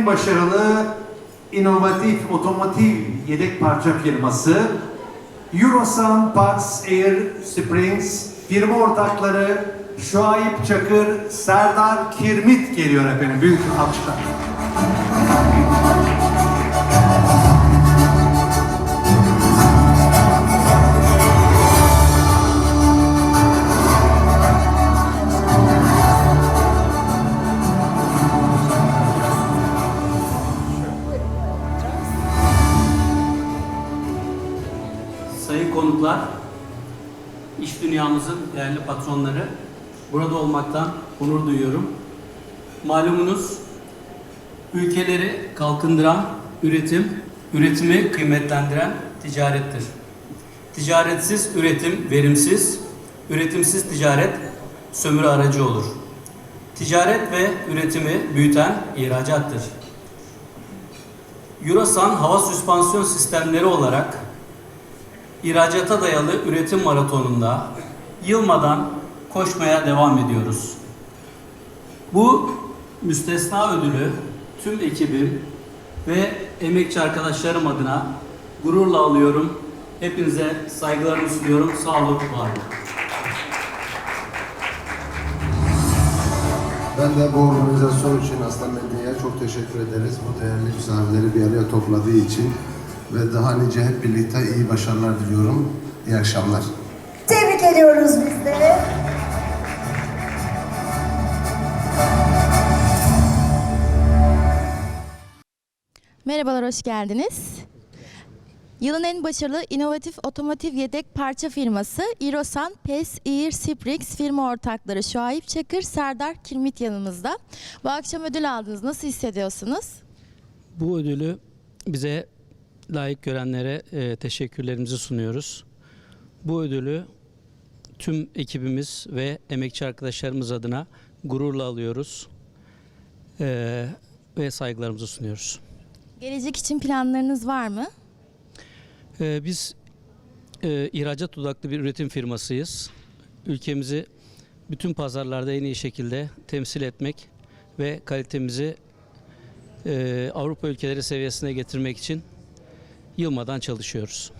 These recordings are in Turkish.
en başarılı inovatif otomotiv yedek parça firması Eurosun Parts Air Springs firma ortakları Şuayip Çakır, Serdar Kirmit geliyor efendim. Büyük alkışlar. Sayın konuklar, iş dünyamızın değerli patronları, burada olmaktan onur duyuyorum. Malumunuz, ülkeleri kalkındıran üretim, üretimi kıymetlendiren ticarettir. Ticaretsiz üretim verimsiz, üretimsiz ticaret sömürü aracı olur. Ticaret ve üretimi büyüten ihracattır. Eurosan hava süspansiyon sistemleri olarak İhracata dayalı üretim maratonunda yılmadan koşmaya devam ediyoruz. Bu müstesna ödülü tüm ekibim ve emekçi arkadaşlarım adına gururla alıyorum. Hepinize saygılarımı sunuyorum. Sağ olun, var olun. Ben de bu organizasyon için Aslan Medya'ya çok teşekkür ederiz. Bu değerli misafirleri bir araya topladığı için ve daha nice hep birlikte iyi başarılar diliyorum. İyi akşamlar. Tebrik ediyoruz biz de. Merhabalar, hoş geldiniz. Yılın en başarılı inovatif otomotiv yedek parça firması Irosan Pes Air Springs firma ortakları Şuayip Çakır, Serdar Kirmit yanımızda. Bu akşam ödül aldınız. Nasıl hissediyorsunuz? Bu ödülü bize layık görenlere e, teşekkürlerimizi sunuyoruz. Bu ödülü tüm ekibimiz ve emekçi arkadaşlarımız adına gururla alıyoruz E, ve saygılarımızı sunuyoruz. Gelecek için planlarınız var mı? E, biz e, ihracat odaklı bir üretim firmasıyız. Ülkemizi bütün pazarlarda en iyi şekilde temsil etmek ve kalitemizi e, Avrupa ülkeleri seviyesine getirmek için yılmadan çalışıyoruz.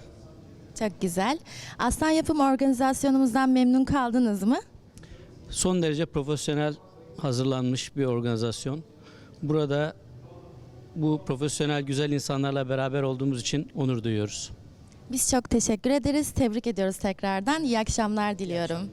Çok güzel. Aslan Yapım organizasyonumuzdan memnun kaldınız mı? Son derece profesyonel hazırlanmış bir organizasyon. Burada bu profesyonel güzel insanlarla beraber olduğumuz için onur duyuyoruz. Biz çok teşekkür ederiz. Tebrik ediyoruz tekrardan. İyi akşamlar diliyorum.